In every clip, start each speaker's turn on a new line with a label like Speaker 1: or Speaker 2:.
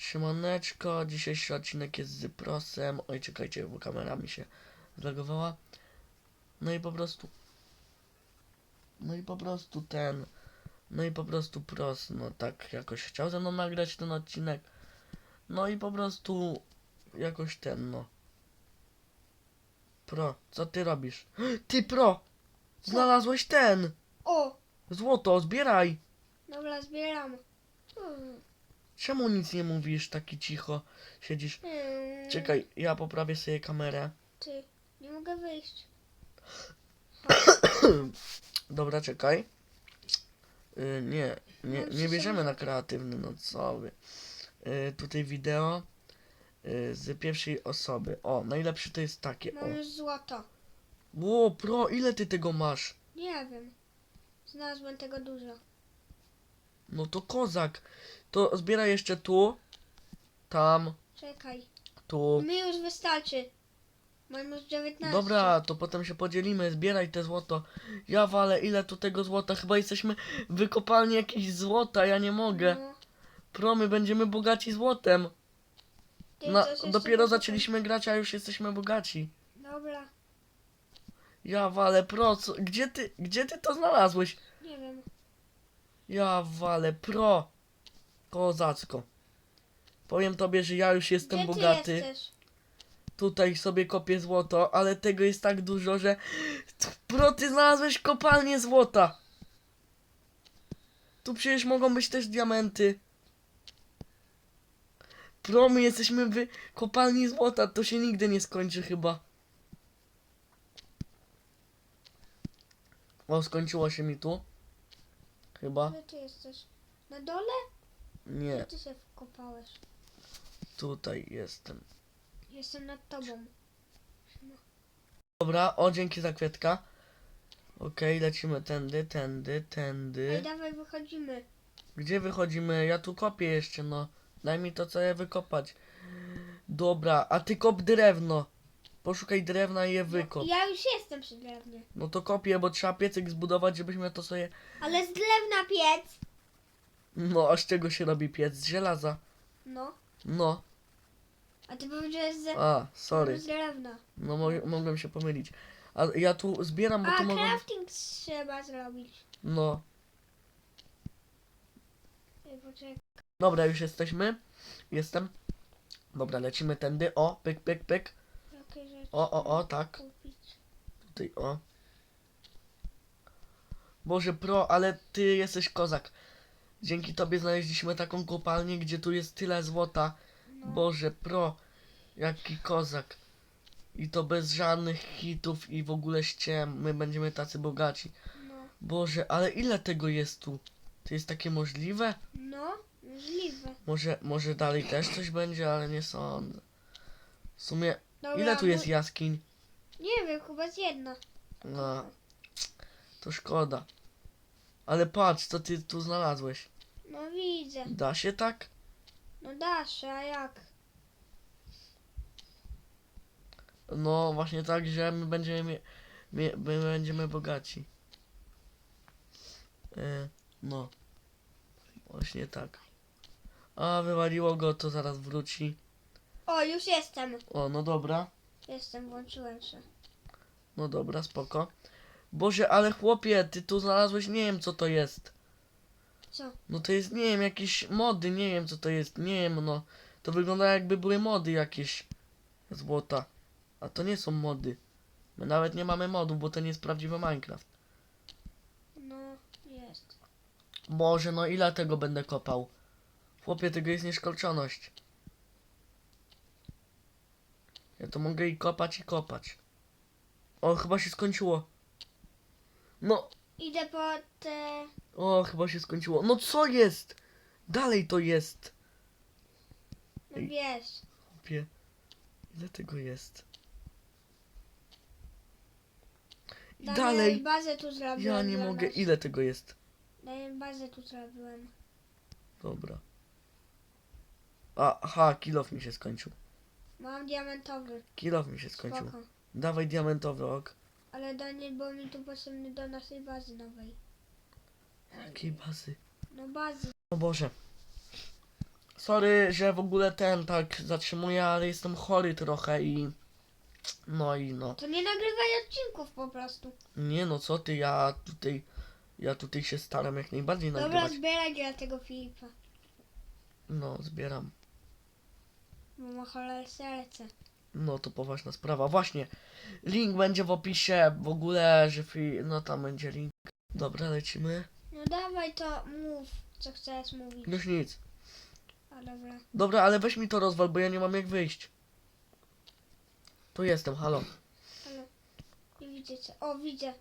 Speaker 1: Siemaneczko, dzisiejszy odcinek jest z prosem. Oj, czekajcie, bo kamera mi się zlogowała. No i po prostu... No i po prostu ten... No i po prostu pros, no tak jakoś chciał ze mną nagrać ten odcinek. No i po prostu jakoś ten, no. Pro, co ty robisz? Ty pro! Znalazłeś ten!
Speaker 2: O,
Speaker 1: Złoto, zbieraj!
Speaker 2: dobra, zbieram. Hmm.
Speaker 1: Czemu nic nie mówisz, taki cicho siedzisz?
Speaker 2: Hmm.
Speaker 1: Czekaj, ja poprawię sobie kamerę.
Speaker 2: Ty, nie mogę wyjść.
Speaker 1: Dobra, czekaj. Y, nie, nie,
Speaker 2: Mam
Speaker 1: nie bierzemy na kreatywny, no co wy. Y, tutaj wideo y, z pierwszej osoby. O, najlepsze to jest takie.
Speaker 2: Mam już złoto.
Speaker 1: Ło, pro, ile ty tego masz?
Speaker 2: Nie wiem. Znalazłem tego dużo.
Speaker 1: No to kozak. To zbieraj jeszcze tu, tam,
Speaker 2: Czekaj.
Speaker 1: tu.
Speaker 2: Mi już wystarczy. Mam już 19.
Speaker 1: Dobra, to potem się podzielimy, zbieraj te złoto. Ja walę, ile tu tego złota? Chyba jesteśmy w wykopalni jakieś złota, ja nie mogę.
Speaker 2: No.
Speaker 1: Pro, my będziemy bogaci złotem.
Speaker 2: Ty,
Speaker 1: Na,
Speaker 2: coś jeszcze
Speaker 1: dopiero zaczęliśmy grać, a już jesteśmy bogaci.
Speaker 2: Dobra,
Speaker 1: Ja walę, pro, co, gdzie ty, gdzie ty to znalazłeś?
Speaker 2: nie wiem.
Speaker 1: Ja walę, pro. Kozacko. Powiem tobie, że ja już jestem
Speaker 2: Gdzie
Speaker 1: bogaty.
Speaker 2: Jesteś?
Speaker 1: Tutaj sobie kopię złoto, ale tego jest tak dużo, że... Pro, ty znalazłeś kopalnię złota. Tu przecież mogą być też diamenty. Pro, my jesteśmy w kopalni złota, to się nigdy nie skończy chyba. O, skończyło się mi tu. Chyba.
Speaker 2: Gdzie ty jesteś? Na dole?
Speaker 1: Nie,
Speaker 2: Gdzie ty się wkopałeś?
Speaker 1: tutaj jestem.
Speaker 2: Jestem nad tobą.
Speaker 1: Dobra, o, dzięki za kwiatka. Okej, lecimy tędy, tędy,
Speaker 2: Ej,
Speaker 1: tędy.
Speaker 2: dawaj, wychodzimy.
Speaker 1: Gdzie wychodzimy? Ja tu kopię jeszcze, no. Daj mi to, co ja wykopać. Dobra, a ty kop drewno. Poszukaj drewna i je wykop.
Speaker 2: Ja już jestem przy drewnie.
Speaker 1: No to kopię, bo trzeba piecyk zbudować, żebyśmy to sobie...
Speaker 2: Ale z drewna piec.
Speaker 1: No, a z czego się robi piec? Z żelaza.
Speaker 2: No.
Speaker 1: No.
Speaker 2: A ty powiedziałeś, że
Speaker 1: A, sorry.
Speaker 2: z drewna.
Speaker 1: No, mo mogłem się pomylić. A ja tu zbieram, bo
Speaker 2: A
Speaker 1: tu mogą...
Speaker 2: crafting trzeba zrobić.
Speaker 1: No.
Speaker 2: Ej, poczekaj.
Speaker 1: Dobra, już jesteśmy. Jestem. Dobra, lecimy tędy. O, pyk, pyk, pyk.
Speaker 2: Jakie rzeczy
Speaker 1: O, o, o, tak.
Speaker 2: kupić.
Speaker 1: Tutaj, o. Boże, pro, ale ty jesteś kozak. Dzięki tobie znaleźliśmy taką kopalnię, gdzie tu jest tyle złota.
Speaker 2: No.
Speaker 1: Boże, pro, jaki kozak. I to bez żadnych hitów i w ogóle ściem. My będziemy tacy bogaci.
Speaker 2: No.
Speaker 1: Boże, ale ile tego jest tu? To jest takie możliwe?
Speaker 2: No, możliwe.
Speaker 1: Może, może dalej też coś będzie, ale nie sądzę. W sumie,
Speaker 2: Dobra,
Speaker 1: ile tu jest jaskiń?
Speaker 2: Nie wiem, chyba z jedna.
Speaker 1: No, to szkoda. Ale patrz, co ty tu znalazłeś.
Speaker 2: No widzę.
Speaker 1: Da się tak?
Speaker 2: No dasz, a jak?
Speaker 1: No, właśnie tak, że my będziemy, mie- mie- my będziemy bogaci. E, no. Właśnie tak. A, wywaliło go, to zaraz wróci.
Speaker 2: O, już jestem.
Speaker 1: O, no dobra.
Speaker 2: Jestem, włączyłem się.
Speaker 1: No dobra, spoko. Boże, ale chłopie, ty tu znalazłeś, nie wiem co to jest.
Speaker 2: Co?
Speaker 1: No to jest, nie wiem, jakieś mody, nie wiem co to jest, nie wiem, no. To wygląda jakby były mody jakieś złota. A to nie są mody. My nawet nie mamy modów, bo to nie jest prawdziwy Minecraft.
Speaker 2: No, jest.
Speaker 1: Boże, no ile tego będę kopał? Chłopie, tego jest nieskończoność. Ja to mogę i kopać, i kopać. O, chyba się skończyło. No,
Speaker 2: Idę po te...
Speaker 1: o, chyba się skończyło. No co jest? Dalej to jest.
Speaker 2: No
Speaker 1: Ej.
Speaker 2: wiesz.
Speaker 1: Chłopie, ile tego jest? I
Speaker 2: Daniel,
Speaker 1: dalej.
Speaker 2: bazę tu zrobiłem
Speaker 1: Ja nie
Speaker 2: dla
Speaker 1: mogę.
Speaker 2: nas.
Speaker 1: Ile tego jest?
Speaker 2: Daniel, bazę tu zrobiłem.
Speaker 1: Dobra. A, aha, kilof mi się skończył.
Speaker 2: Mam diamentowy.
Speaker 1: Kilof mi się skończył.
Speaker 2: Spoko.
Speaker 1: Dawaj diamentowy ok.
Speaker 2: Ale Daniel, bo mi tu potrzebny do naszej bazy nowej.
Speaker 1: Jakiej bazy?
Speaker 2: No bazy.
Speaker 1: O Boże. Sorry, że w ogóle ten tak zatrzymuję, ale jestem chory trochę i... No i no.
Speaker 2: To nie nagrywaj odcinków po prostu.
Speaker 1: Nie no, co ty, ja tutaj... Ja tutaj się staram jak najbardziej
Speaker 2: Dobra,
Speaker 1: nagrywać.
Speaker 2: zbieraj dla tego Filipa.
Speaker 1: No, zbieram.
Speaker 2: Bo ma cholerę serce.
Speaker 1: No to poważna sprawa. Właśnie, link będzie w opisie, w ogóle, że fi... no tam będzie link. Dobra, lecimy.
Speaker 2: No dawaj to mów, co chcesz mówić.
Speaker 1: Już nic.
Speaker 2: A dobra.
Speaker 1: Dobra, ale weź mi to rozwal, bo ja nie mam jak wyjść. Tu jestem, halo.
Speaker 2: Halo. Nie widzę cię. O, widzę.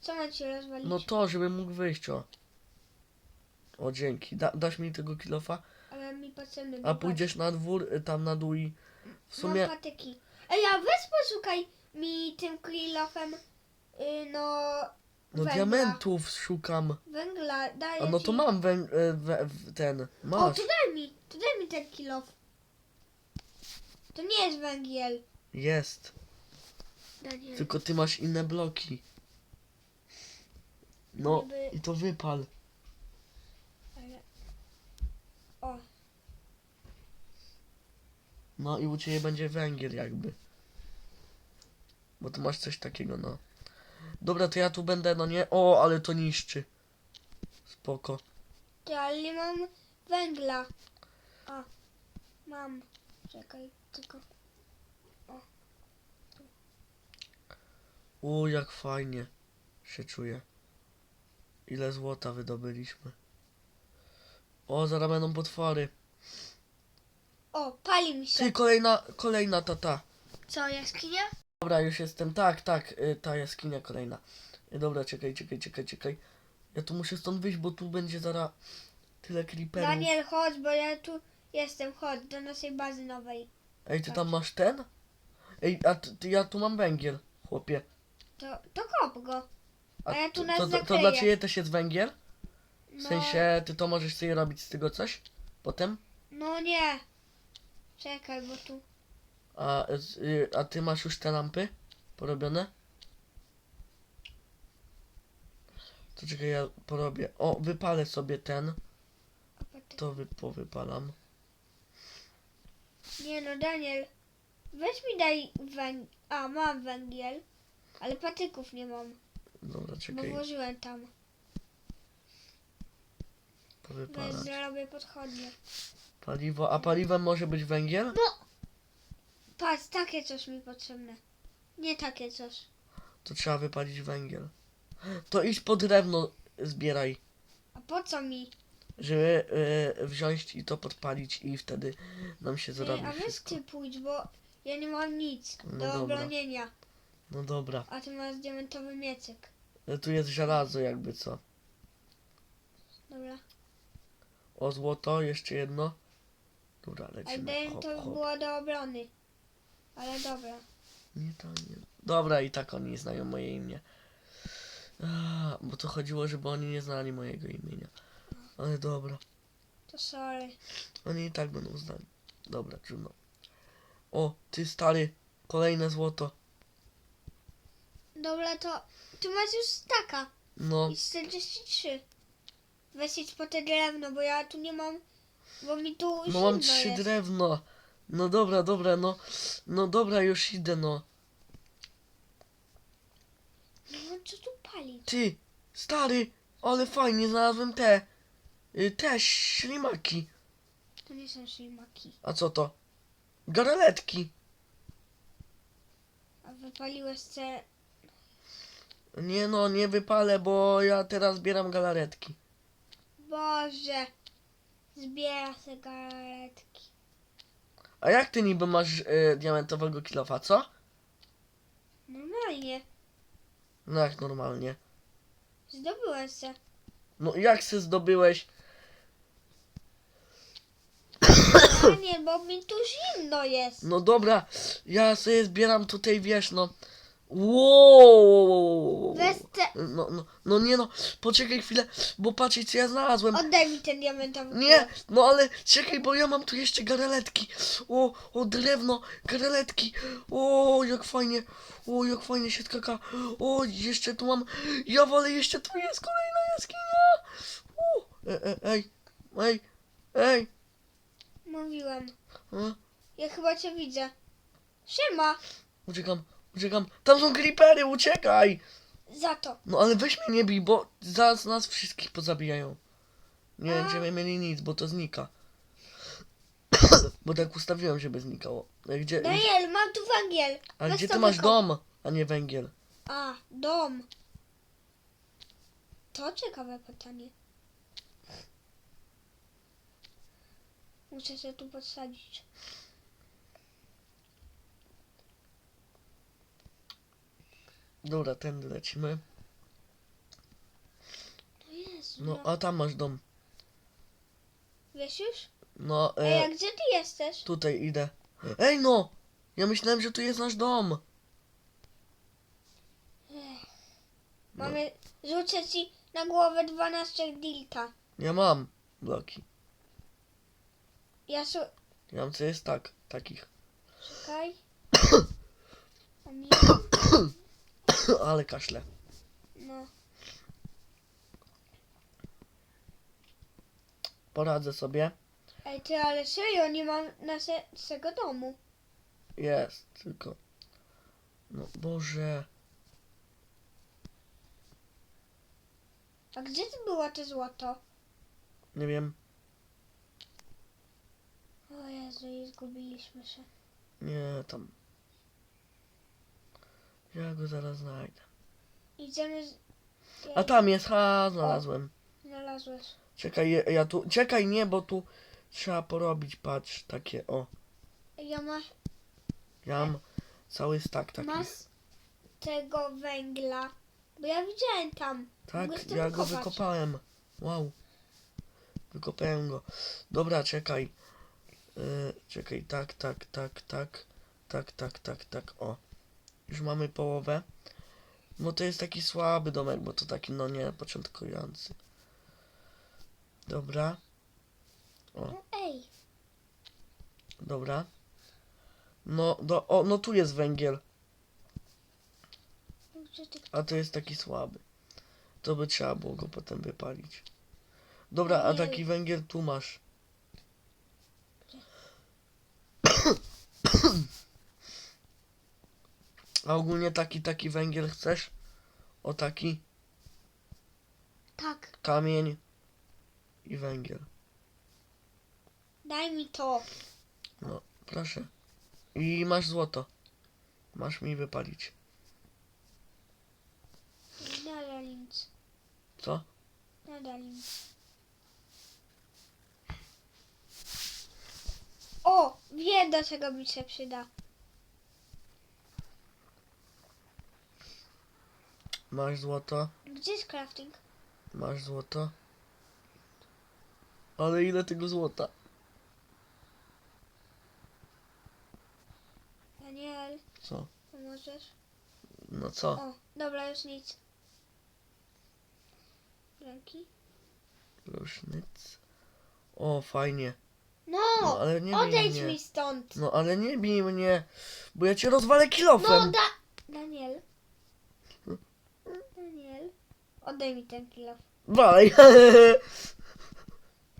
Speaker 2: Co mam ci rozwalić?
Speaker 1: No to, żebym mógł wyjść, o. O, dzięki. Da, dasz mi tego kilofa?
Speaker 2: Ale mi potrzebny
Speaker 1: A
Speaker 2: był
Speaker 1: pójdziesz na dwór, y, tam na dół i... W sumie...
Speaker 2: Mam patyki. Ej, a weź poszukaj mi tym kilofem, y, no,
Speaker 1: No
Speaker 2: węgla.
Speaker 1: diamentów szukam.
Speaker 2: Węgla, daję
Speaker 1: A no
Speaker 2: ci.
Speaker 1: to mam wę, e, wę, w- ten.
Speaker 2: O,
Speaker 1: Masz.
Speaker 2: to daj mi, to daj mi ten kilof. To nie jest węgiel.
Speaker 1: Jest.
Speaker 2: Daniel.
Speaker 1: Tylko ty masz inne bloki. No i to wypal.
Speaker 2: Ale... O,
Speaker 1: No i u ciebie będzie węgiel jakby. Bo tu masz coś takiego, no. Dobra, to ja tu będę, no nie? O, ale to niszczy. Spoko.
Speaker 2: ty, ale nie mam węgla. O, mam. Czekaj, tylko...
Speaker 1: U, jak fajnie się czuję. Ile złota wydobyliśmy. O, zaraz będą potwory.
Speaker 2: O, pali mi się.
Speaker 1: Ty, kolejna, kolejna tata.
Speaker 2: Co, jaskinia?
Speaker 1: Dobra, już jestem. Tak, tak, y, ta jaskinia kolejna. Y, Dobra, czekaj, czekaj, czekaj, czekaj. Ja tu muszę stąd wyjść, bo tu będzie zaraz tyle creeperów.
Speaker 2: Daniel, chodź, bo ja tu jestem. Chodź, do naszej bazy nowej.
Speaker 1: Ej, ty tam masz ten? Ej, a ty, ty, ja tu mam węgiel, chłopie.
Speaker 2: To, to kop go.
Speaker 1: A
Speaker 2: ja tu
Speaker 1: to,
Speaker 2: nas
Speaker 1: to, to, to dla ciebie też jest węgiel? W
Speaker 2: No,
Speaker 1: sensie, ty to możesz sobie robić z tego coś? Potem?
Speaker 2: no nie. Czekaj, bo tu...
Speaker 1: A, y, a ty masz już te lampy porobione? To czekaj, ja porobię. O, wypalę sobie ten. To wy, powypalam.
Speaker 2: Nie no, Daniel. Weź mi daj węgiel. A, mam węgiel. Ale patyków nie mam,
Speaker 1: Dobra,
Speaker 2: bo
Speaker 1: czekaj,
Speaker 2: włożyłem tam. Weź
Speaker 1: powypalać.
Speaker 2: zrobię podchodnie.
Speaker 1: Paliwo, a paliwem może być węgiel?
Speaker 2: Patrz, takie coś mi potrzebne. Nie takie coś.
Speaker 1: To trzeba wypalić węgiel. To idź po drewno zbieraj,
Speaker 2: A po co mi?
Speaker 1: żeby y, wziąć i to podpalić i wtedy nam się
Speaker 2: Ty,
Speaker 1: zrobi
Speaker 2: a weź
Speaker 1: wszystko.
Speaker 2: ty pójdź, bo ja nie mam nic
Speaker 1: No
Speaker 2: do
Speaker 1: dobra.
Speaker 2: obronienia.
Speaker 1: No dobra,
Speaker 2: A ty masz diamentowy miecyk.
Speaker 1: Y, tu jest żelazo jakby co.
Speaker 2: Dobra.
Speaker 1: O złoto, jeszcze jedno. Dobra,
Speaker 2: Ale
Speaker 1: lecimy. Hop,
Speaker 2: to
Speaker 1: hop.
Speaker 2: było do obrony. Ale dobra.
Speaker 1: Nie to nie. Dobra, i tak oni znają moje imię. A, bo to chodziło, żeby oni nie znali mojego imienia. Ale dobra.
Speaker 2: To sorry.
Speaker 1: Oni i tak będą znali. Dobra, trudno. O, ty stary, kolejne złoto.
Speaker 2: Dobra, to ty masz już staka.
Speaker 1: No,
Speaker 2: I 43. Weź idź po te drewno, bo ja tu nie mam. Bo mi tu
Speaker 1: no
Speaker 2: zimno
Speaker 1: mam trzy
Speaker 2: jest.
Speaker 1: drewno. No dobra, dobra, no. No dobra, już idę, no.
Speaker 2: No co tu palić?
Speaker 1: Ty, stary, ale fajnie, znalazłem te. y, Te ślimaki.
Speaker 2: To nie są ślimaki.
Speaker 1: A co to? Garaletki.
Speaker 2: A wypaliłeś te...
Speaker 1: Nie no, nie wypalę, bo ja teraz zbieram galaretki.
Speaker 2: Boże. Zbiera se galaretki.
Speaker 1: A jak ty niby masz y, diamentowego kilofa, co?
Speaker 2: Normalnie.
Speaker 1: No jak normalnie.
Speaker 2: Zdobyłem se.
Speaker 1: No jak se zdobyłeś?
Speaker 2: A nie, bo mi tu zimno jest.
Speaker 1: No dobra, ja sobie zbieram tutaj, wiesz, no. Wow!
Speaker 2: Weź te...
Speaker 1: No, no, no nie no, poczekaj chwilę, bo patrzcie co ja znalazłem.
Speaker 2: Oddaj mi ten diamentowy
Speaker 1: Nie, no ale czekaj, bo ja mam tu jeszcze garaletki. O, o drewno, garaletki. O, jak fajnie. O, jak fajnie się skaka. O, jeszcze tu mam. Ja wolę jeszcze tu jest kolejna jaskinia. O, e, e, ej, ej, ej.
Speaker 2: Mówiłem.
Speaker 1: A?
Speaker 2: Ja chyba cię widzę. Siema.
Speaker 1: Uciekam, uciekam. Tam są creepery, uciekaj!
Speaker 2: Za to.
Speaker 1: No ale weź mnie nie bij, bo zaraz nas wszystkich pozabijają. Nie
Speaker 2: A.
Speaker 1: będziemy mieli nic, bo to znika. bo tak ustawiłem, żeby znikało. E, Gdzie,
Speaker 2: Daniel, mam tu węgiel.
Speaker 1: a
Speaker 2: weź
Speaker 1: gdzie
Speaker 2: to
Speaker 1: ty masz
Speaker 2: wykop.
Speaker 1: dom, a nie węgiel?
Speaker 2: A, dom. To ciekawe pytanie. Muszę się tu podsadzić.
Speaker 1: Dobra, tędy lecimy.
Speaker 2: No jest.
Speaker 1: No, a tam masz dom.
Speaker 2: Wiesz już?
Speaker 1: No,
Speaker 2: Ej,
Speaker 1: e,
Speaker 2: a gdzie ty jesteś?
Speaker 1: tutaj idę. Ej no! Ja myślałem, że tu jest nasz dom. No.
Speaker 2: Mamy, rzucę ci na głowę 12 dilta.
Speaker 1: Ja mam bloki.
Speaker 2: Ja su...
Speaker 1: Ja mam co jest tak, takich.
Speaker 2: Czekaj. O nie.
Speaker 1: Ale kaszle.
Speaker 2: No.
Speaker 1: Poradzę sobie.
Speaker 2: Ej, ty, ale serio, nie mam naszego domu.
Speaker 1: Jest, tylko. No Boże.
Speaker 2: A gdzie ty było to złoto?
Speaker 1: Nie wiem.
Speaker 2: O Jezu, i zgubiliśmy się.
Speaker 1: Nie, tam. Ja go zaraz znajdę.
Speaker 2: Idziemy z...
Speaker 1: A tam jest, ha, znalazłem.
Speaker 2: Znalazłeś.
Speaker 1: Czekaj, ja, ja tu. Czekaj, nie, bo tu trzeba porobić, patrz, takie, o.
Speaker 2: Ja masz,
Speaker 1: Ja mam cały stak taki.
Speaker 2: masz tego węgla. Bo ja widziałem tam.
Speaker 1: Tak, ja go wykopałem. Wow. Wykopałem go. Dobra, czekaj. Yy, czekaj, tak, tak, tak, tak. Tak, tak, tak, tak, o. Już mamy połowę. No to jest taki słaby domek, bo to taki, no nie, początkujący. Dobra,
Speaker 2: No, ej,
Speaker 1: dobra. No, do, o, no tu jest węgiel,
Speaker 2: gdzie ty...
Speaker 1: a to jest taki słaby. To by trzeba było go potem wypalić. Dobra, a taki węgiel tu masz. A ogólnie taki, taki węgiel chcesz? O taki
Speaker 2: Tak,
Speaker 1: kamień i węgiel.
Speaker 2: daj mi to.
Speaker 1: No, proszę. I masz złoto. Masz mi wypalić.
Speaker 2: Nadal nic.
Speaker 1: Co?
Speaker 2: Nadal nic. O, wiem do czego mi się przyda.
Speaker 1: Masz złoto?
Speaker 2: Gdzie jest crafting?
Speaker 1: Masz złoto? Ale ile tego złota?
Speaker 2: Daniel,
Speaker 1: Co?
Speaker 2: pomożesz?
Speaker 1: No co?
Speaker 2: O, dobra, już nic. Dzięki.
Speaker 1: Lusznyc. O, fajnie.
Speaker 2: No,
Speaker 1: No, ale nie bij
Speaker 2: odejdź
Speaker 1: mnie.
Speaker 2: mi stąd.
Speaker 1: No, ale nie bij mnie, bo ja cię rozwalę
Speaker 2: No,
Speaker 1: kilofem.
Speaker 2: da... Daniel. Daniel, oddaj mi ten kilo.
Speaker 1: Walej.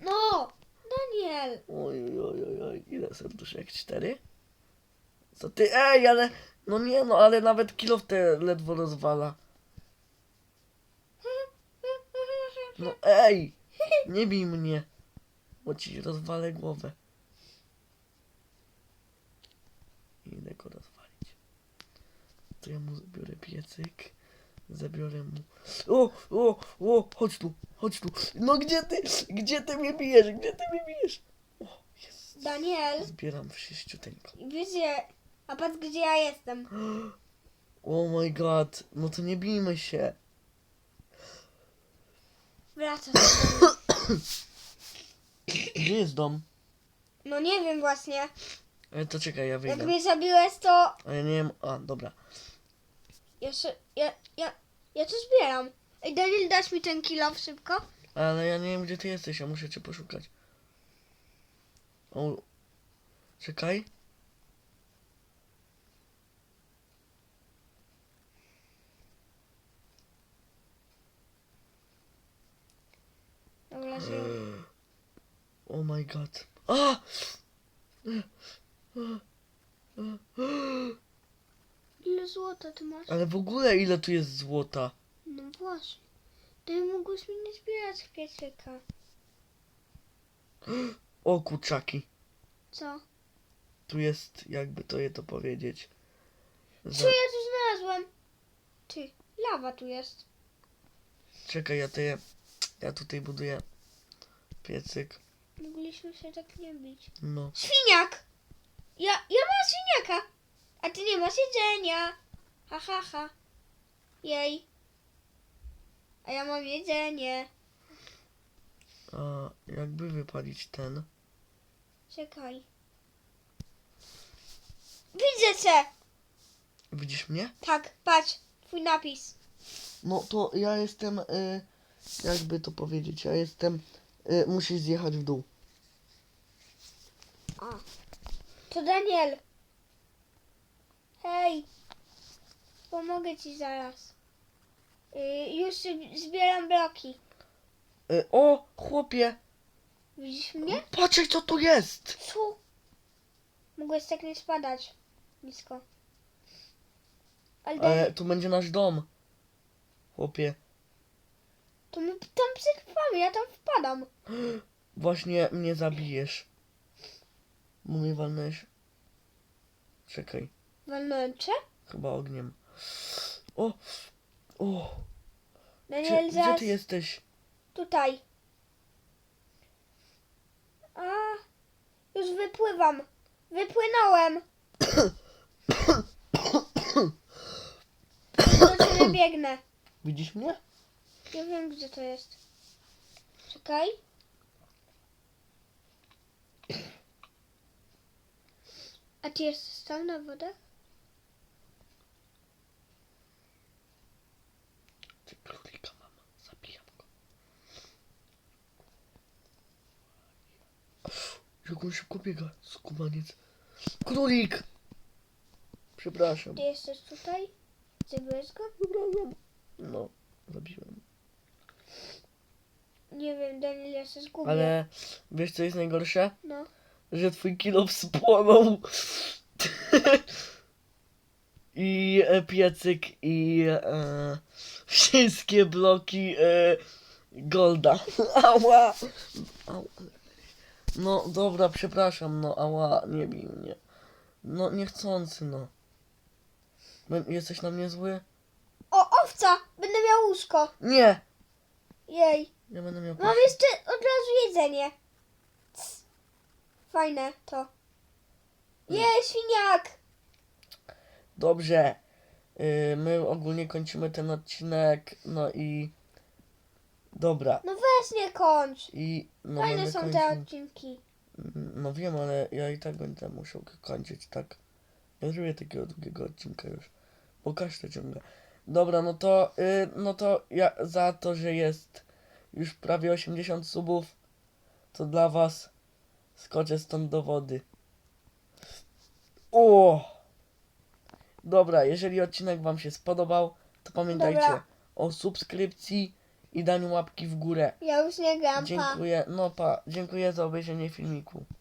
Speaker 2: No, Daniel.
Speaker 1: oj, oj, oj, oj, oj, ile serduszek? Cztery? Co ty? Ej, ale... No nie no, ale nawet kilof te ledwo rozwala. No ej! Nie bij mnie, bo ci rozwalę głowę. Idę go rozwalić. To ja mu zabiorę piecyk. Zabiorę mu. O, o, o, chodź tu, chodź tu. No gdzie ty, gdzie ty mnie bijesz, gdzie ty mnie bijesz? O, jest.
Speaker 2: Daniel,
Speaker 1: Zbieram wszyściuteńko.
Speaker 2: wiecie, a patrz gdzie ja jestem.
Speaker 1: Oh my god, no to nie bijmy się.
Speaker 2: Wracasz.
Speaker 1: Gdzie jest dom?
Speaker 2: No nie wiem właśnie.
Speaker 1: E, to czekaj, ja
Speaker 2: Jak
Speaker 1: wyjdę.
Speaker 2: mnie zabiłeś, to
Speaker 1: A ja nie wiem, a dobra.
Speaker 2: Jeszcze, ja, ja, ja to zbieram. Ej, Daniel, dasz mi ten kilo szybko?
Speaker 1: Ale ja nie wiem, gdzie ty jesteś, ja muszę cię poszukać. O, czekaj.
Speaker 2: Dobra, żyję.
Speaker 1: Oh my god. A!
Speaker 2: Ile złota ty masz?
Speaker 1: Ale w ogóle ile tu jest złota?
Speaker 2: No właśnie. Ty mógłbyś mi nie zbierać piecyka.
Speaker 1: O kurczaki.
Speaker 2: Co?
Speaker 1: Tu jest, jakby to je to powiedzieć.
Speaker 2: Co
Speaker 1: Za...
Speaker 2: ja tu znalazłem? Ty, lawa tu jest.
Speaker 1: Czekaj, ja to je... Ja tutaj buduję piecyk.
Speaker 2: Mogliśmy się tak nie bić.
Speaker 1: No.
Speaker 2: Świniak! Ja, ja mam świniaka! A ty nie masz jedzenia! Ha, ha, ha. Jej. A ja mam jedzenie.
Speaker 1: A jakby wypalić ten?
Speaker 2: Czekaj. Widzę cię!
Speaker 1: Widzisz mnie?
Speaker 2: Tak, patrz. Twój napis.
Speaker 1: No to ja jestem, y, jakby to powiedzieć, ja jestem, y, musisz zjechać w dół.
Speaker 2: A. To Daniel. Hej. Pomogę ci zaraz. Y, już zbieram bloki.
Speaker 1: Y, o, chłopie,
Speaker 2: Widzisz mnie?
Speaker 1: patrzaj co tu jest!
Speaker 2: Co? Mogłeś tak nie spadać nisko. Ale
Speaker 1: Ale tu będzie nasz dom. Chłopie,
Speaker 2: to my tam przetrwamy, ja tam wpadam.
Speaker 1: właśnie mnie zabijesz. Bo mnie. Czekaj,
Speaker 2: Walnąłem cię?
Speaker 1: chyba ogniem. O, o,
Speaker 2: Daniel,
Speaker 1: gdzie,
Speaker 2: zaraz
Speaker 1: gdzie ty jesteś?
Speaker 2: tutaj. A, już wypływam. Wypłynąłem. Do ciebie biegnę.
Speaker 1: Widzisz mnie?
Speaker 2: Ja wiem, gdzie to jest. Czekaj. A ty jesteś tam na wodę?
Speaker 1: Ty królika mama, zabijam go. Jak on szybko biega, skubaniec. Królik! Przepraszam.
Speaker 2: Ty jesteś tutaj? Zabiłeś go?
Speaker 1: Przepraszam. No, zabiłem.
Speaker 2: Nie wiem, Daniel, ja się zgubię.
Speaker 1: Ale wiesz co jest najgorsze?
Speaker 2: No.
Speaker 1: Że twój kilo spłonął. I e, piecyk i e, wszystkie bloki e, golda. Ała! Ała. No dobra, przepraszam, no ała, nie bij mnie. No niechcący, no. Bę- Jesteś na mnie zły?
Speaker 2: O, owca! Będę miał łóżko.
Speaker 1: Nie!
Speaker 2: Jej.
Speaker 1: Ja będę miał
Speaker 2: Mam jeszcze od razu jedzenie. Cs. Fajne to. Jej, świniak!
Speaker 1: Dobrze. Yy, my ogólnie kończymy ten odcinek. No i. Dobra.
Speaker 2: No weź nie kończ.
Speaker 1: I. No
Speaker 2: Fajne są te odcinki.
Speaker 1: No wiem, ale ja i tak będę musiał kończyć, tak? Nie zrobię takiego długiego odcinka już. Bo każdy ciągle. Dobra, no to. Yy, no to ja za to, że jest już prawie 80 subów, to dla was skoczę stąd do wody. O! Dobra, jeżeli odcinek wam się spodobał, to pamiętajcie
Speaker 2: Dobra.
Speaker 1: o subskrypcji i daniu łapki w górę.
Speaker 2: Ja już nie gram, pa.
Speaker 1: Dziękuję, no pa, dziękuję za obejrzenie filmiku.